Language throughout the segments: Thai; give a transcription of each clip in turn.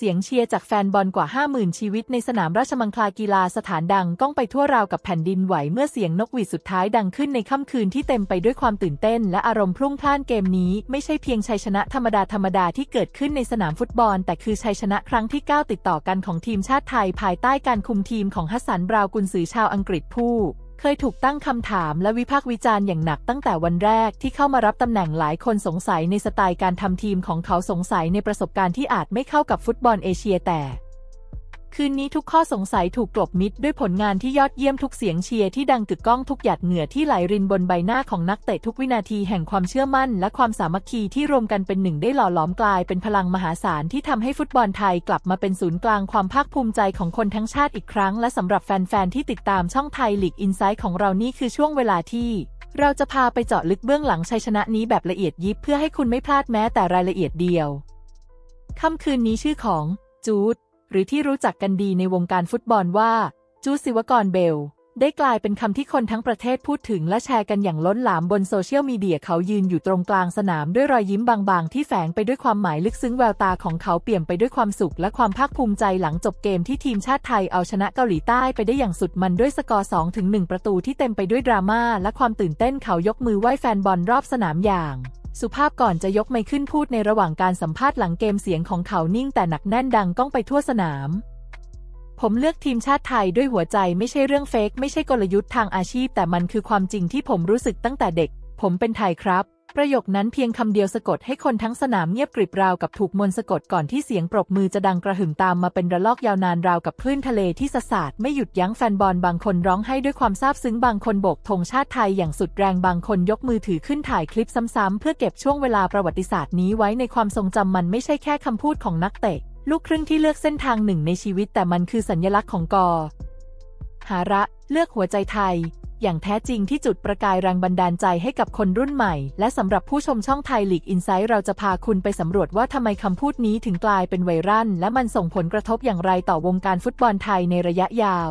เสียงเชียร์จากแฟนบอลกว่า 50,000 ชีวิตในสนามราชมังคลากีฬาสถานดังก้องไปทั่วราวกับแผ่นดินไหวเมื่อเสียงนกหวีดสุดท้ายดังขึ้นในค่ำคืนที่เต็มไปด้วยความตื่นเต้นและอารมณ์พรุ่งพล่านเกมนี้ไม่ใช่เพียงชัยชนะธรรมดาธรรมดาที่เกิดขึ้นในสนามฟุตบอล แต่คือชัยชนะครั้งที่ 9 ติดต่อกันของทีมชาติไทย ภายใต้การคุมทีมของฮัสสันบราวน์กุนซือชาวอังกฤษผู้ เคยถูกตั้งคำถามและวิพากษ์วิจารณ์อย่างหนักตั้งแต่วันแรกที่เข้ามารับตำแหน่งหลายคนสงสัยในสไตล์การทำทีมของเขาสงสัยในประสบการณ์ที่อาจไม่เข้ากับฟุตบอลเอเชียแต่ คืนนี้ทุกข้อสงสัยถูกกลบมิดด้วยผลงานที่ยอดเยี่ยมทุกเสียงเชียร์ที่ดังกึกก้องทุกหยาดเหงื่อที่ไหลรินบนใบหน้าของนักเตะทุกวินาทีแห่งความเชื่อมั่น และความสามัคคีที่รวมกันเป็นหนึ่งได้หล่อหลอมกลายเป็นพลังมหาศาลที่ทำให้ฟุตบอลไทยกลับมาเป็นศูนย์กลางความภาคภูมิใจของคนทั้งชาติอีกครั้ง และสำหรับแฟนๆที่ติดตามช่องไทยลีกอินไซต์ของเรานี่คือช่วงเวลาที่เราจะพาไปเจาะลึกเบื้องหลังชัยชนะนี้แบบละเอียดยิบเพื่อให้คุณไม่พลาดแม้แต่รายละเอียดเดียวค่ำคืนนี้ชื่อของจูด หรือที่รู้จักกันดีในวงการฟุตบอลว่า จูดศิวกรเบล ได้กลายเป็นคำที่คนทั้งประเทศพูดถึงและแชร์กันอย่างล้นหลามบนโซเชียลมีเดียเขายืนอยู่ตรงกลางสนามด้วยรอยยิ้มบางๆ ที่แฝงไปด้วยความหมายลึกซึ้งแววตาของเขาเปี่ยมไปด้วยความสุขและความภาคภูมิใจหลังจบเกมที่ทีมชาติไทยเอาชนะเกาหลีใต้ไปได้อย่างสุดมันด้วยสกอร์2ถึง1ประตูที่เต็มไปด้วยดราม่าและความตื่นเต้นเขายกมือไหว้แฟนบอลรอบสนามอย่าง สุภาพก่อนจะยกไม่ขึ้นพูดในระหว่างการสัมภาษณ์หลังเกมเสียงของเขานิ่งแต่หนักแน่นดังก้องไปทั่วสนาม ผมเลือกทีมชาติไทยด้วยหัวใจไม่ใช่เรื่องเฟกไม่ใช่กลยุทธ์ทางอาชีพ แต่มันคือความจริงที่ผมรู้สึกตั้งแต่เด็ก ผมเป็นไทยครับ ประโยคนั้นเพียงคำเดียวสะกดให้คนทั้งสนามเงียบกริบราวกับถูกมนสะกดก่อนที่เสียงปรบมือจะดังกระหึ่มตามมาเป็นระลอกยาวนานราวกับคลื่นทะเลที่สะสาดไม่หยุดยั้งแฟนบอลบางคนร้องไห้ด้วยความซาบซึ้งบางคนโบกธงชาติไทยอย่างสุดแรงบางคนยกมือถือขึ้นถ่ายคลิปซ้ำๆเพื่อเก็บช่วงเวลาประวัติศาสตร์นี้ไว้ในความทรงจำมันไม่ใช่แค่คำพูดของนักเตะ ลูกครึ่งที่เลือกเส้นทางหนึ่งในชีวิตแต่มันคือสัญลักษณ์ของกอหาระ เลือกหัวใจไทย อย่างแท้จริงที่จุดประกายแรงบันดาลใจให้กับคนรุ่นใหม่ และสำหรับผู้ชมช่องไทยลีกอินไซต์เราจะพาคุณไปสำรวจว่าทำไมคำพูดนี้ถึงกลายเป็นไวรัลและมันส่งผลกระทบอย่างไรต่อวงการฟุตบอลไทยในระยะยาว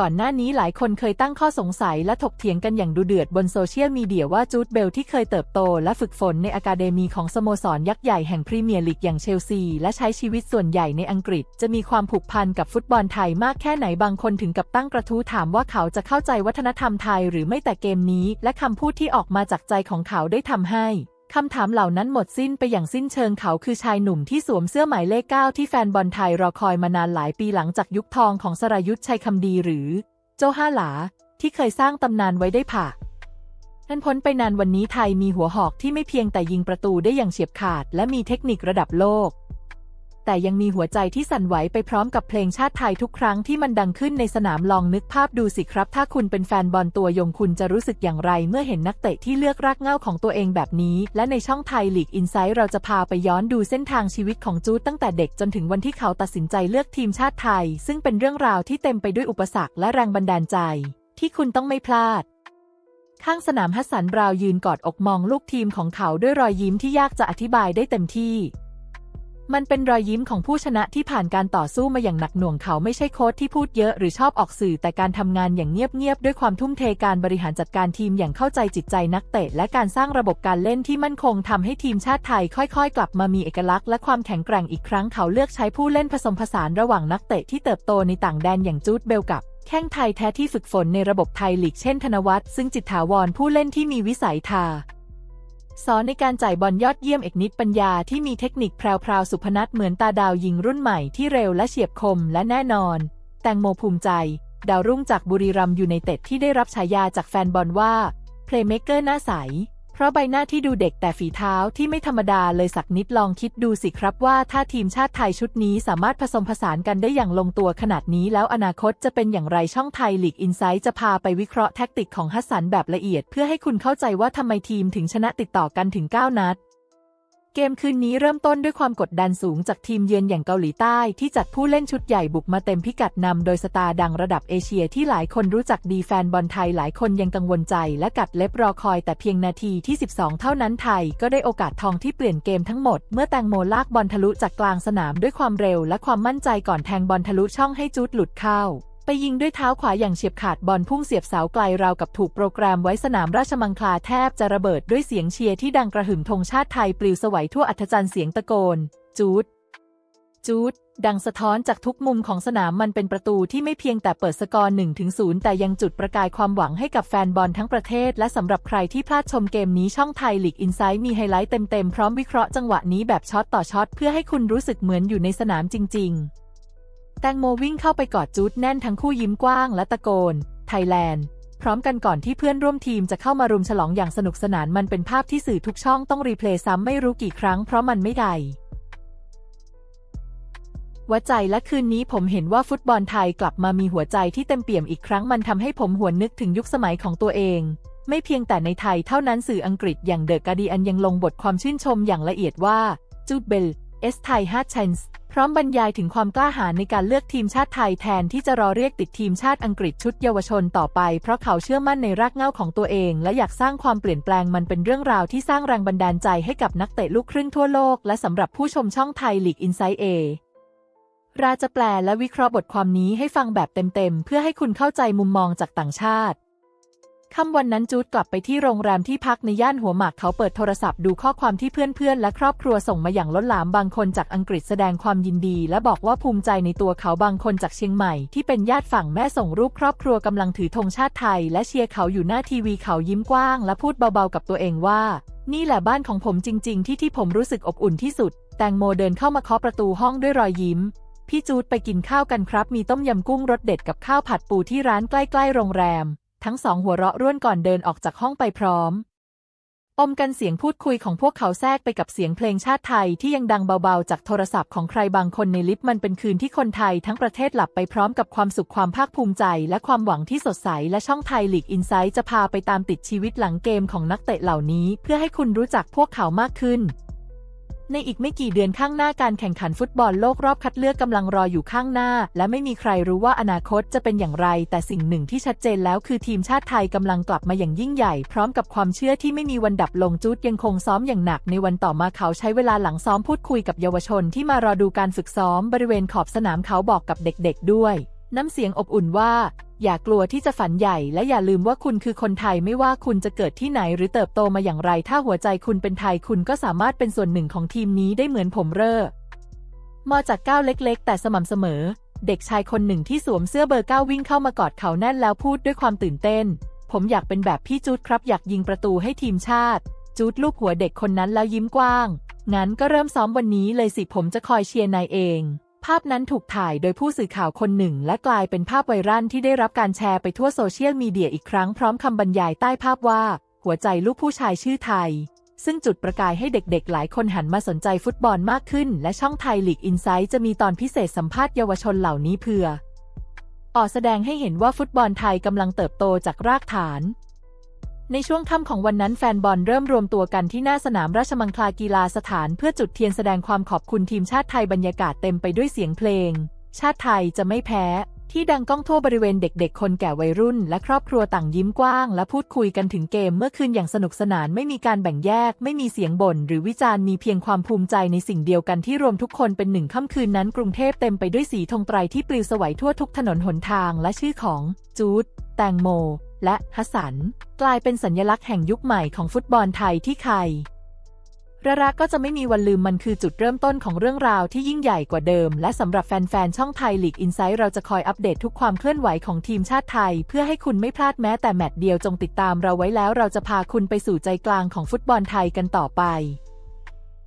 ก่อนหน้านี้หลายคนเคยตั้งข้อสงสัยและถกเถียงกันอย่างดุเดือดบนโซเชียลมีเดียว่าจูดเบลที่เคยเติบโตและฝึกฝนในอะคาเดมีของสโมสรยักษ์ใหญ่แห่งพรีเมียร์ลีกอย่างเชลซี และใช้ชีวิตส่วนใหญ่ในอังกฤษ จะมีความผูกพันกับฟุตบอลไทยมากแค่ไหนบางคนถึงกับตั้งกระทู้ถามว่าเขาจะเข้าใจวัฒนธรรมไทยหรือไม่แต่เกมนี้ และคำพูดที่ออกมาจากใจของเขาได้ทำให้ คำถามเหล่านั้นหมดสิ้นไปอย่างสิ้นเชิงเขาคือชายหนุ่มที่สวมเสื้อหมายเลขเก้าที่แฟนบอลไทยรอคอยมานานหลายปีหลังจากยุคทองของสรายุทธชัยคำดีหรือ โจห้าหลา ที่เคยสร้างตำนานไว้ได้ผ่านั้นพ้นไปนานวันนี้ไทยมีหัวหอกที่ไม่เพียงแต่ยิงประตูได้อย่างเฉียบขาด และมีเทคนิคระดับโลก แต่ยังมีหัวใจที่สั่นไหวไปพร้อมกับเพลงชาติไทยทุกครั้งที่มันดังขึ้นในสนามลองนึกภาพดูสิครับ ถ้าคุณเป็นแฟนบอลตัวยงคุณจะรู้สึกอย่างไร เมื่อเห็นนักเตะที่เลือกรากเหง้าของตัวเองแบบนี้ และในช่องไทยลีกอินไซต์เราจะพาไปย้อนดูเส้นทางชีวิตของจูดตั้งแต่เด็กจนถึงวันที่เขาตัดสินใจเลือกทีมชาติไทย ซึ่งเป็นเรื่องราวที่เต็มไปด้วยอุปสรรคและแรงบันดาลใจ ที่คุณต้องไม่พลาดข้างสนามฮัสสันบราวยืนกอดอกมองลูกทีมของเขาด้วยรอยยิ้มที่ยากจะอธิบายได้เต็มที่ มันเป็นรอยยิ้มของผู้ชนะที่ผ่านการต่อสู้มาอย่างหนักหน่วงเขาไม่ใช่โค้ชที่พูดเยอะหรือชอบออกสื่อแต่การทำงานอย่างเงียบๆด้วยความทุ่มเทการบริหารจัดการทีมอย่างเข้าใจจิตใจนักเตะ และการสร้างระบบการเล่นที่มั่นคงทำให้ทีมชาติไทย ค่อยๆ กลับมามีเอกลักษณ์และความแข็งแกร่งอีกครั้งเขาเลือกใช้ผู้เล่นผสมผสานระหว่างนักเตะที่เติบโตในต่างแดนอย่างจูดเบลกับแข้งไทยแท้ที่ฝึกฝนในระบบไทยลีกเช่นธนวัฒน์ซึ่งจิตถาวรผู้เล่นที่มีวิสัยทา ซ้อนในการจ่ายบอลยอดเยี่ยมเอกนิดปัญญาที่มีเทคนิคแพรวๆสุพนัทเหมือนตาดาวยิงรุ่นใหม่ที่เร็วและเฉียบคมและแน่นอน แตงโมภูมิใจ ดาวรุ่งจากบุรีรัมย์ยูไนเต็ดที่ได้รับฉายาจากแฟนบอลว่าเพลย์เมกเกอร์หน้าใส เพราะใบหน้าที่ดูเด็กแต่ฝีเท้าที่ไม่ธรรมดาเลยสักนิดลองคิดดูสิครับว่าถ้าทีมชาติไทยชุดนี้สามารถผสมผสานกันได้อย่างลงตัวขนาดนี้แล้วอนาคตจะเป็นอย่างไรช่องไทยลีกอินไซต์จะพาไปวิเคราะห์แท็กติกของฮัสสันแบบละเอียด เพื่อให้คุณเข้าใจว่าทำไมทีมถึงชนะติดต่อกันถึง 9 นัด เกมคืนนี้เริ่มต้นด้วยความกดดันสูงจากทีมเยือนอย่างเกาหลีใต้ที่จัดผู้เล่นชุดใหญ่บุกมาเต็มพิกัดนำโดยสตาร์ดังระดับเอเชียที่หลายคนรู้จักดีแฟนบอลไทยหลายคนยังกังวลใจและกัดเล็บรอคอยแต่เพียงนาทีที่ 12 เท่านั้นไทยก็ได้โอกาสทองที่เปลี่ยนเกมทั้งหมด เมื่อแตงโมลากบอลทะลุจากกลางสนามด้วยความเร็วและความมั่นใจก่อนแทงบอลทะลุช่องให้จูดหลุดเข้า ไปยิงด้วยเท้าขวาอย่างเฉียบขาดบอลพุ่งเสียบเสาไกลราวกับถูกโปรแกรมไว้สนามราชมังคลาแทบจะระเบิดด้วยเสียงเชียร์ที่ดังกระหึ่มธงชาติไทยปลิวสวัยทั่วอัธจันทร์เสียงตะโกน จูด จูด ดังสะท้อนจากทุกมุมของสนามมันเป็นประตูที่ไม่เพียงแต่เปิดสกอร์1ถึง0แต่ยังจุดประกายความหวังให้กับแฟนบอลทั้งประเทศ และสำหรับใครที่พลาดชมเกมนี้ช่องไทยลีกอินไซต์มีไฮไลท์เต็มๆพร้อมวิเคราะห์จังหวะนี้แบบช็อตต่อช็อตเพื่อให้คุณรู้สึกเหมือนอยู่ในสนามจริง ๆ แตงโมวิ่งเข้าไปกอดจูดแน่นทั้งคู่ยิ้มกว้างและตะโกน ไทยแลนด์ พร้อมกันก่อนที่เพื่อนร่วมทีมจะเข้ามารุมฉลองอย่างสนุกสนานมันเป็นภาพที่สื่อทุกช่องต้องรีเพลย์ซ้ำไม่รู้กี่ครั้งเพราะมันไม่ได้หัวใจและคืนนี้ผมเห็นว่าฟุตบอลไทยกลับมามีหัวใจที่เต็มเปี่ยมอีกครั้งมันทำให้ผมหวนนึกถึงยุคสมัยของตัวเอง ไม่เพียงแต่ในไทยเท่านั้นสื่ออังกฤษอย่างเดอะการ์ดีอันยังลงบทความชื่นชมอย่างละเอียดว่าจูดเบล เอสไทยฮาร์ชนส์พร้อมบรรยายถึงความกล้าหาญในการเลือกทีมชาติไทยแทนที่จะรอเรียกติดทีมชาติอังกฤษชุดเยาวชนต่อไป เพราะเขาเชื่อมั่นในรากเหง้าของตัวเอง และอยากสร้างความเปลี่ยนแปลงมันเป็นเรื่องราวที่สร้างแรงบันดาลใจให้กับนักเตะลูกครึ่งทั่วโลก และสำหรับผู้ชมช่องไทยลีกอินไซเอราจะแปลและวิเคราะห์บทความนี้ให้ฟังแบบเต็มๆเพื่อให้คุณเข้าใจมุมมองจากต่างชาติ ค่ำวันนั้นจูดกลับไปที่โรงแรมที่พักในย่านหัวหมากเขาเปิดโทรศัพท์ดูข้อความที่เพื่อนๆ และครอบครัวส่งมาอย่างล้นหลามบางคนจากอังกฤษแสดงความยินดี และบอกว่าภูมิใจในตัวเขาบางคนจากเชียงใหม่ที่เป็นญาติฝั่งแม่ส่งรูปครอบครัวกำลังถือธงชาติไทย และเชียร์เขาอยู่หน้าทีวีเขายิ้มกว้าง และพูดเบาๆกับตัวเองว่า นี่แหละบ้านของผมจริง ๆ ที่ที่ผมรู้สึกอบอุ่นที่สุด แตงโมเดินเข้ามาเคาะประตูห้องด้วยรอยยิ้มพี่จูดไปกินข้าวกันครับ มีต้มยำกุ้งรสเด็ดกับข้าวผัดปูที่ร้านใกล้ ๆ โรงแรม ทั้งสองหัวเราะร่วนก่อนเดินออกจากห้องไปพร้อม อมกันเสียงพูดคุยของพวกเขาแทรกไปกับเสียงเพลงชาติไทยที่ยังดังเบาๆ จากโทรศัพท์ของใครบางคนในลิฟต์มันเป็นคืนที่คนไทยทั้งประเทศหลับไปพร้อมกับความสุขความภาคภูมิใจ และความหวังที่สดใส และช่องไทยลีกอินไซต์จะพาไปตามติดชีวิตหลังเกมของนักเตะเหล่านี้ เพื่อให้คุณรู้จักพวกเขามากขึ้น ในอีกไม่กี่เดือนข้างหน้าการแข่งขันฟุตบอลโลกรอบคัดเลือกกำลังรออยู่ข้างหน้า และไม่มีใครรู้ว่าอนาคตจะเป็นอย่างไร แต่สิ่งหนึ่งที่ชัดเจนแล้วคือทีมชาติไทยกำลังกลับมาอย่างยิ่งใหญ่ พร้อมกับความเชื่อที่ไม่มีวันดับลงจูดยังคงซ้อมอย่างหนัก ในวันต่อมาเขาใช้เวลาหลังซ้อมพูดคุยกับเยาวชนที่มารอดูการฝึกซ้อมบริเวณขอบสนามเขาบอกกับเด็ก ๆ ด้วย น้ำเสียงอบอุ่นว่า อย่ากลัวที่จะฝันใหญ่และอย่าลืมว่าคุณคือคนไทยไม่ว่าคุณจะเกิดที่ไหนหรือเติบโตมาอย่างไร ถ้าหัวใจคุณเป็นไทยคุณก็สามารถเป็นส่วนหนึ่งของทีมนี้ได้เหมือนผมเร่อมาจากก้าวเล็ก ๆ แต่สม่ำเสมอ เด็กชายคนหนึ่งที่สวมเสื้อเบอร์เก้าวิ่งเข้ามากอดเขาแน่นแล้วพูดด้วยความตื่นเต้น ผมอยากเป็นแบบพี่จูดครับ อยากยิงประตูให้ทีมชาติ จูดลูบหัวเด็กคนนั้นแล้วยิ้มกว้าง งั้นก็เริ่มซ้อมวันนี้เลยสิผมจะคอยเชียร์นายเอง ภาพนั้นถูกถ่ายโดยผู้สื่อข่าวคนหนึ่ง และกลายเป็นภาพไวรัลที่ได้รับการแชร์ไปทั่วโซเชียลมีเดียอีกครั้งพร้อมคำบรรยายใต้ภาพว่า หัวใจลูกผู้ชายชื่อไทย ซึ่งจุดประกายให้เด็กๆ หลายคนหันมาสนใจฟุตบอลมากขึ้น และช่องไทยลีกอินไซต์จะมีตอนพิเศษสัมภาษณ์เยาวชนเหล่านี้เพื่อออกแสดงให้เห็นว่าฟุตบอลไทยกำลังเติบโตจากรากฐาน ในช่วงค่ำของวันนั้นแฟนบอลเริ่มรวมตัวกันที่หน้าสนามราชมังคลากีฬาสถานเพื่อจุดเทียนแสดงความขอบคุณทีมชาติไทยบรรยากาศเต็มไปด้วยเสียงเพลง ชาติไทยจะไม่แพ้ ที่ดังก้องทั่วบริเวณเด็กๆ คนแก่วัยรุ่น และครอบครัวต่างยิ้มกว้าง และพูดคุยกันถึงเกมเมื่อคืนอย่างสนุกสนานไม่มีการแบ่งแยก ไม่มีเสียงบ่นหรือวิจารณ์มีเพียงความภูมิใจในสิ่งเดียวกันที่รวมทุกคนเป็นหนึ่งค่ำคืนนั้น กรุงเทพเต็มไปด้วยสีธงไตรที่ปลิวสวัยทั่วทุกถนนหนทางและชื่อของจูดแตงโม และฮัสสัน กลายเป็นสัญลักษณ์แห่งยุคใหม่ของฟุตบอลไทยที่ใครระรักก็จะไม่มีวันลืมมันคือจุดเริ่มต้นของเรื่องราวที่ยิ่งใหญ่กว่าเดิม และสำหรับแฟน ๆ ช่องไทยลีกอินไซต์เราจะคอยอัปเดตทุกความเคลื่อนไหวของทีมชาติไทย เพื่อให้คุณไม่พลาดแม้แต่แมตช์เดียวจงติดตามเราไว้แล้วเราจะพาคุณไปสู่ใจกลางของฟุตบอลไทยกันต่อไป